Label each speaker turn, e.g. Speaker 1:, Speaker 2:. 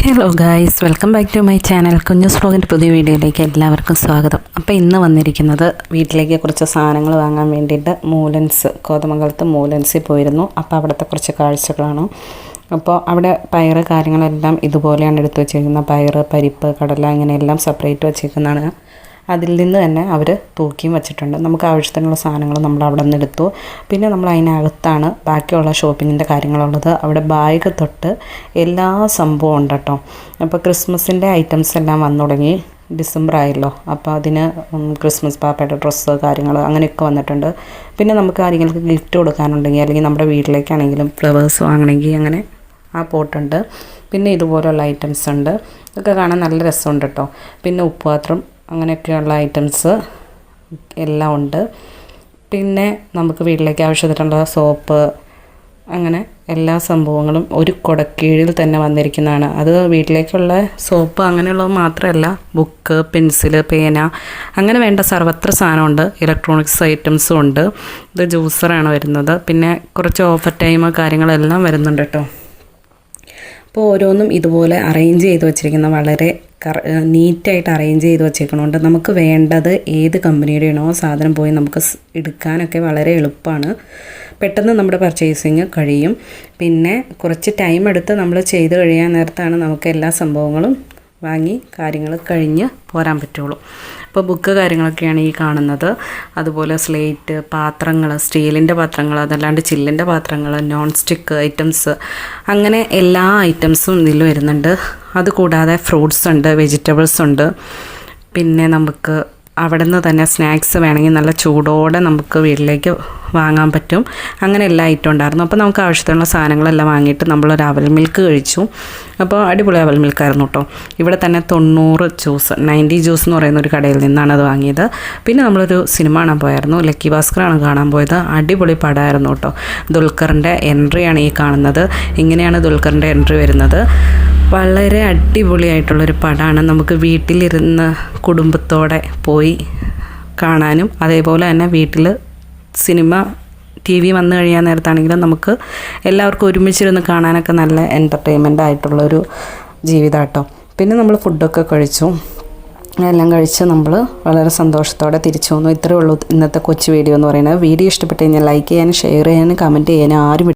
Speaker 1: Hello guys welcome back to my channel Kunjus വ്ലോഗിന്റെ പുതിയ വീഡിയോയിലേക്ക് എല്ലാവർക്കും സ്വാഗതം. അപ്പോൾ ഇന്ന് വന്നിരിക്കുന്നത് വീട്ടിലേക്ക് കുറച്ച് സാധനങ്ങൾ വാങ്ങാൻ വേണ്ടിയിട്ട് മൂലൻസ് കോതമംഗലത്ത് മൂലൻസിൽ പോയിരുന്നു. അപ്പോൾ അവിടുത്തെ കുറച്ച് കാഴ്ചകളാണ്. അപ്പോൾ അവിടെ പയറ് കാര്യങ്ങളെല്ലാം ഇതുപോലെയാണ് എടുത്തു വെച്ചിരിക്കുന്നത്. പയറ് പരിപ്പ് കടല ഇങ്ങനെയെല്ലാം സെപ്പറേറ്റ് വെച്ചിരിക്കുന്നതാണ്. അതിൽ നിന്ന് തന്നെ അവർ തൂക്കിയും വെച്ചിട്ടുണ്ട്. നമുക്ക് ആവശ്യത്തിനുള്ള സാധനങ്ങൾ നമ്മൾ അവിടെ നിന്ന് എടുത്തു. പിന്നെ നമ്മൾ അതിനകത്താണ് ബാക്കിയുള്ള ഷോപ്പിങ്ങിന്റെ കാര്യങ്ങളുള്ളത്. അവിടെ ബാഗ് തൊട്ട് എല്ലാ സംഭവവും ഉണ്ട് കേട്ടോ. അപ്പോൾ ക്രിസ്മസിന്റെ ഐറ്റംസ് എല്ലാം വന്നു തുടങ്ങി. ഡിസംബർ ആയല്ലോ. അപ്പോൾ അതിന് ക്രിസ്മസ് പാപ്പയുടെ ഡ്രസ്സ് കാര്യങ്ങൾ അങ്ങനെയൊക്കെ വന്നിട്ടുണ്ട്. പിന്നെ നമുക്ക് ആരെങ്കിലും ഗിഫ്റ്റ് കൊടുക്കാനുണ്ടെങ്കിൽ അല്ലെങ്കിൽ നമ്മുടെ വീട്ടിലേക്കാണെങ്കിലും ഫ്ലവേഴ്സ് വാങ്ങണമെങ്കിൽ അങ്ങനെ ആ പോട്ടുണ്ട്. പിന്നെ ഇതുപോലുള്ള ഐറ്റംസ് ഉണ്ട്. ഇതൊക്കെ കാണാൻ നല്ല രസമുണ്ട് കേട്ടോ. പിന്നെ ഉപ്പുപാത്രം അങ്ങനെയൊക്കെയുള്ള ഐറ്റംസ് എല്ലാം ഉണ്ട്. പിന്നെ നമുക്ക് വീട്ടിലേക്ക് ആവശ്യത്തിനുള്ള സോപ്പ് അങ്ങനെ എല്ലാ സംഭവങ്ങളും ഒരു കുടക്കീഴിൽ തന്നെ വന്നിരിക്കുന്നതാണ്. അത് വീട്ടിലേക്കുള്ള സോപ്പ് അങ്ങനെയുള്ളത് മാത്രമല്ല ബുക്ക് പെൻസിൽ പേന അങ്ങനെ വേണ്ട സർവത്ര സാധനമുണ്ട്. ഇലക്ട്രോണിക്സ് ഐറ്റംസും ഉണ്ട്. ഇത് ജ്യൂസറാണ് വരുന്നത്. പിന്നെ കുറച്ച് ഓഫർ ടൈം കാര്യങ്ങളെല്ലാം വരുന്നുണ്ട് കേട്ടോ. അപ്പോൾ ഓരോന്നും ഇതുപോലെ അറേഞ്ച് ചെയ്ത് വെച്ചിരിക്കുന്ന വളരെ നീറ്റായിട്ട് അറേഞ്ച് ചെയ്ത് വെച്ചേക്കണോണ്ട് നമുക്ക് വേണ്ടത് ഏത് കമ്പനിയുടെയാണോ സാധനം പോയി നമുക്ക് എടുക്കാനൊക്കെ വളരെ എളുപ്പമാണ്. പെട്ടെന്ന് നമ്മുടെ പർച്ചേസിങ് കഴിയും. പിന്നെ കുറച്ച് ടൈം എടുത്ത് നമ്മൾ ചെയ്ത് കഴിയാൻ നേരത്താണ് നമുക്ക് എല്ലാ സംഭവങ്ങളും വാങ്ങി കാര്യങ്ങൾ കഴിഞ്ഞ് പോരാൻ പറ്റുള്ളൂ. അപ്പോൾ ബുക്ക് കാര്യങ്ങളൊക്കെയാണ് ഈ കാണുന്നത്. അതുപോലെ സ്ലേറ്റ് പാത്രങ്ങൾ സ്റ്റീലിന്റെ പാത്രങ്ങൾ അതല്ലാണ്ട് ചില്ലിന്റെ പാത്രങ്ങൾ നോൺ സ്റ്റിക്ക് ഐറ്റംസ് അങ്ങനെ എല്ലാ ഐറ്റംസും ഇതിൽ വരുന്നുണ്ട്. അതുകൂടാതെ ഫ്രൂട്ട്സ് ഉണ്ട് വെജിറ്റബിൾസ് ഉണ്ട്. പിന്നെ നമുക്ക് അവിടെ നിന്ന് തന്നെ സ്നാക്സ് വേണമെങ്കിൽ നല്ല ചൂടോടെ നമുക്ക് വീട്ടിലേക്ക് വാങ്ങാൻ പറ്റും. അങ്ങനെ എല്ലാം ഐറ്റം ഉണ്ടായിരുന്നു അപ്പോൾ നമുക്ക് ആവശ്യത്തിനുള്ള സാധനങ്ങളെല്ലാം വാങ്ങിയിട്ട് ഒരു അവൽ മിൽക്ക് കഴിച്ചു. അപ്പോൾ അടിപൊളി അവൽ മിൽക്കായിരുന്നു കേട്ടോ. ഇവിടെ തന്നെ തൊണ്ണൂറ് ജ്യൂസ് നയന്റി ജ്യൂസ് എന്ന് പറയുന്ന ഒരു കടയിൽ നിന്നാണ് അത് വാങ്ങിയത്. പിന്നെ നമ്മളൊരു സിനിമ കാണാൻ പോയായിരുന്നു. ലക്കി ഭാസ്കറാണ് കാണാൻ പോയത്. അടിപൊളി പടമായിരുന്നു കേട്ടോ. ദുൽഖറിന്റെ എൻട്രിയാണ് ഈ കാണുന്നത്. ഇങ്ങനെയാണ് ദുൽഖറിന്റെ എൻട്രി വരുന്നത്. വളരെ അടിപൊളിയായിട്ടുള്ളൊരു പടമാണ് നമുക്ക് വീട്ടിലിരുന്ന് കുടുംബത്തോടെ പോയി കാണാനും അതേപോലെ തന്നെ വീട്ടിൽ സിനിമ ടി വി വന്നു കഴിയാൻ നേരത്താണെങ്കിലും നമുക്ക് എല്ലാവർക്കും ഒരുമിച്ചിരുന്ന് കാണാനൊക്കെ നല്ല എന്റർടൈൻമെന്റ് ആയിട്ടുള്ളൊരു ജീവിതമാട്ടോ പിന്നെ നമ്മൾ ഫുഡൊക്കെ കഴിച്ചു. എല്ലാം കഴിച്ച് നമ്മൾ വളരെ സന്തോഷത്തോടെ തിരിച്ചു വന്നു. ഇത്രയേ ഉള്ളൂ ഇന്നത്തെ കൊച്ചു വീഡിയോ എന്ന് പറയുന്നത്. വീഡിയോ ഇഷ്ടപ്പെട്ട് കഴിഞ്ഞാൽ ലൈക്ക് ചെയ്യാനും ഷെയർ ചെയ്യാനും കമന്റ് ചെയ്യാനും ആരും